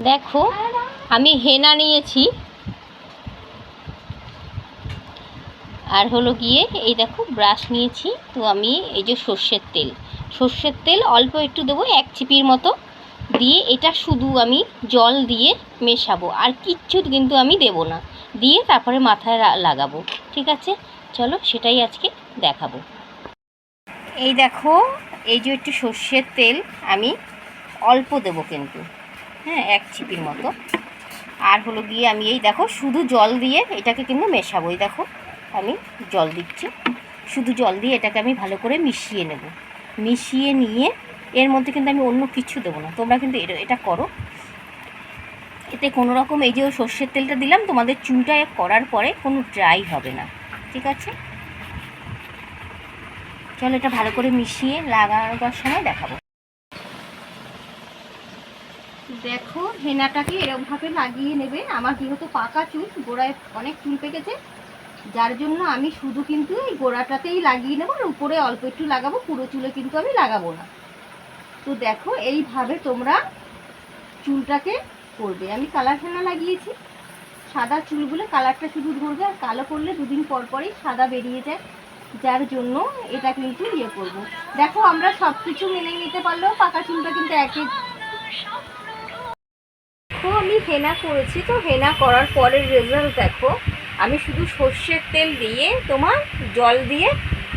দেখো, আমি হেনা নিয়েছি। আর হলো গিয়ে, এই দেখো, ব্রাশ নিয়েছি। তো আমি এই যে সর্ষের তেল। সর্ষের তেল অল্প একটু দেবো, এক চিপির মতো। দিয়ে এটা শুধু আমি জল দিয়ে মেশাবো। আর কিচ্ছু কিন্তু আমি দেব না। দিয়ে তারপরে মাথায় লাগাবো। ঠিক আছে? চলো, সেটাই আজকে দেখাবো। এই দেখো, এই যে একটু সর্ষের তেল আমি অল্প দেবো কিন্তু। হ্যাঁ এক চিপির মতো। আর হলো গিয়ে আমি এই দেখো, শুধু জল দিয়ে এটাকে কিন্তু মেশাবো এই দেখো, আমি জল দিচ্ছি। শুধু জল দিয়ে এটাকে আমি ভালো করে মিশিয়ে নেব। মিশিয়ে নিয়ে এর মধ্যে কিন্তু আমি অন্য কিছু দেবো না। তোমরা কিন্তু এটা করো। এতে কোনো রকম এই যে সর্ষের তেলটা দিলাম, তোমাদের চুলটা করার পরে কোনো ড্রাই হবে না। ঠিক আছে? চলো এটা ভালো করে মিশিয়ে লাগানোর সময় দেখাবো। দেখো, হেনাটাকে এরকমভাবে লাগিয়ে নেবে। আমার যেহেতু পাকা চুল, গোড়ায় অনেক চুল পেকেছে, যার জন্য আমি শুধু কিন্তু এই গোড়াটাতেই লাগিয়ে নেব আর উপরে অল্প একটু লাগাবো, পুরো চুলে কিন্তু আমি লাগাবো না। তো দেখো, এইভাবে তোমরা চুলটাকে করবে। আমি কালার হেনা লাগিয়েছি। সাদা চুলগুলো কালারটা শুধু ধরবে আর কালো করলে দুদিন পর পরই সাদা বেরিয়ে যায়। যার জন্য এটা কিন্তু ইয়ে করব। দেখো, আমরা সব কিছু মেনে নিতে পারলেও পাকা চুলটা কিন্তু একই তো আমি হেনা করেছি। তো হেনা করার পরের রেজাল্ট দেখো, আমি শুধু সর্ষের তেল দিয়ে তোমার জল দিয়ে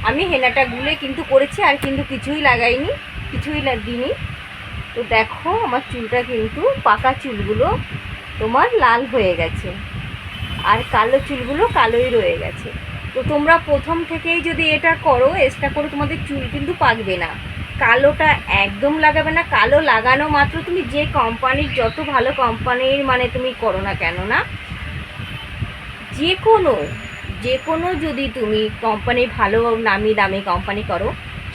আমি হেনাটা গুলে কিন্তু করেছি, আর কিন্তু কিছুই লাগাইনি, কিছুই দিইনি। তো দেখো, আমার চুলটা কিন্তু পাকা চুলগুলো তোমার লাল হয়ে গেছে, আর কালো চুলগুলো কালোই রয়ে গেছে। তো তোমরা প্রথম থেকেই যদি এটা করো এক্সট্রা করে তোমাদের চুল কিন্তু পাকবে না। কালোটা একদম লাগাবে না, কালো লাগানো মাত্র তুমি যে কোম্পানির যত ভালো কোম্পানির মানে তুমি করো না কেন না? যে কোনো যে কোনো যদি তুমি কোম্পানি ভালো নামি দামি কোম্পানি করো,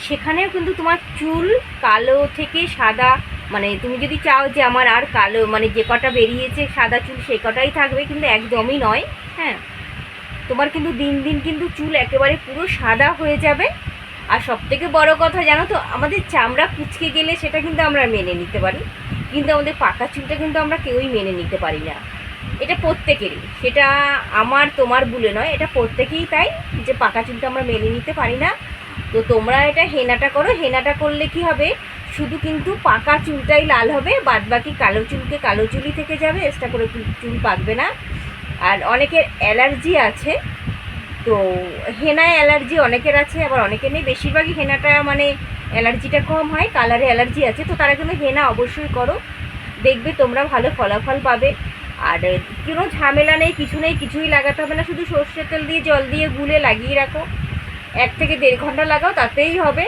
সেখানেও কিন্তু তোমার চুল কালো থেকে সাদা মানে তুমি যদি চাও যে আমার আর কালো মানে যে কটা বেরিয়েছে সাদা চুল সে কটাই থাকবে কিন্তু একদমই নয় হ্যাঁ? তোমার কিন্তু দিন দিন কিন্তু চুল একেবারে পুরো সাদা হয়ে যাবে। আর সব থেকে বড় কথা জানো তো, আমাদের চামড়া কুচকে গেলে সেটা কিন্তু আমরা মেনে নিতে পারি, কিন্তু আমাদের পাকা চুলটা কিন্তু আমরা কেউই মেনে নিতে পারি না। এটা প্রত্যেকেরই, সেটা আমার তোমার বলে নয়, এটা প্রত্যেকেই তাই যে পাকা চুলটা আমরা মেনে নিতে পারি না। তো তোমরা এটা হেনাটা করো, হেনাটা করলে কি হবে? শুধু কিন্তু পাকা চুলটাই লাল হবে বাদ বাকি কালো চুলকে কালো চুলই থেকে যাবে, এক্সট্রা করে চুল- চুল পাকবে না। আর অনেকের অ্যালার্জি আছে তো হেনায় অ্যালার্জি অনেকের আছে, আবার অনেকের নেই। বেশিরভাগই হেনাটা মানে অ্যালার্জিটা কম হয়, কালারে অ্যালার্জি আছে, তো তারা কিন্তু হেনা অবশ্যই করো। দেখবে তোমরা ভালো ফলাফল পাবে। আর কোনো ঝামেলা নেই, কিছু নেই, কিছুই লাগাতে হবে না, শুধু সর্ষের তেল দিয়ে, জল দিয়ে গুলে লাগিয়ে রাখো। এক থেকে দেড় ঘণ্টা লাগাও, তাতেই হবে।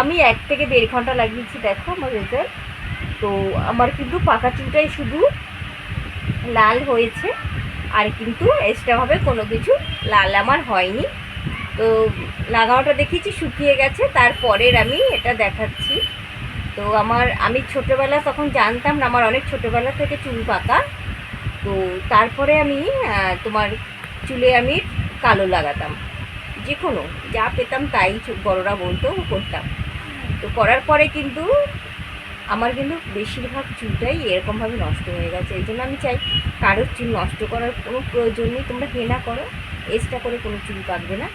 আমি এক থেকে দেড় ঘণ্টা লাগিয়েছি, দেখো আমার রেজাল্ট তো আমার কিন্তু পাকা চুলটাই শুধু লাল হয়েছে। আর কিন্তু এক্সট্রাভাবে কোনো কিছু লাল আমার হয়নি। তো লাগানোটা দেখেছি, শুকিয়ে গেছে, তারপরের আমি এটা দেখাচ্ছি। তো আমার, আমি ছোটোবেলা তখন জানতাম না, আমার অনেক ছোটোবেলা থেকে চুল পাকা। তো তারপরে আমি তোমার চুলে আমি কালো লাগাতাম। যে কোনো যা পেতাম তাই বড়রা বলতো করতাম। তো করার পরে কিন্তু আমার কিন্তু বেশিরভাগ চুলটাই এরকমভাবে নষ্ট হয়ে গেছে। এই জন্য আমি চাই কারোর চুল নষ্ট করার কোনো প্রয়োজন নেই। তোমরা হেনা করো, এক্সট্রা করে কোনো চুল কাটবে না।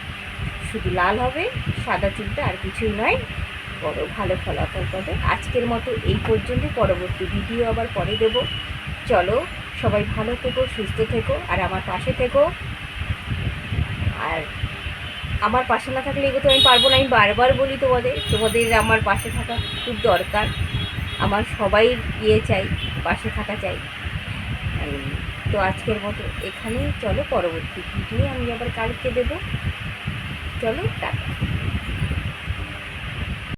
শুধু লাল হবে, সাদা চুলটা আর কিছুই নয়। বড় ভালো ফলাফল পাবে। আজকের মতো এই পর্যন্ত। পরবর্তী ভিডিও আবার পরে দেব। চলো সবাই ভালো থেকো, সুস্থ থেকো, আর আমার পাশে থেকো। আর আমার পাশে না থাকলে এগোতে আমি পারব না। আমি বারবার বলি তোমাদের তোমাদের আমার পাশে থাকা খুব দরকার। আমার সবাই ইয়ে চাই, পাশে থাকা চাই। তো আজকের মতো এখানেই, চলো পরবর্তী ভিডিও আমি আবার কালকে দেবো। চলো, টাটা।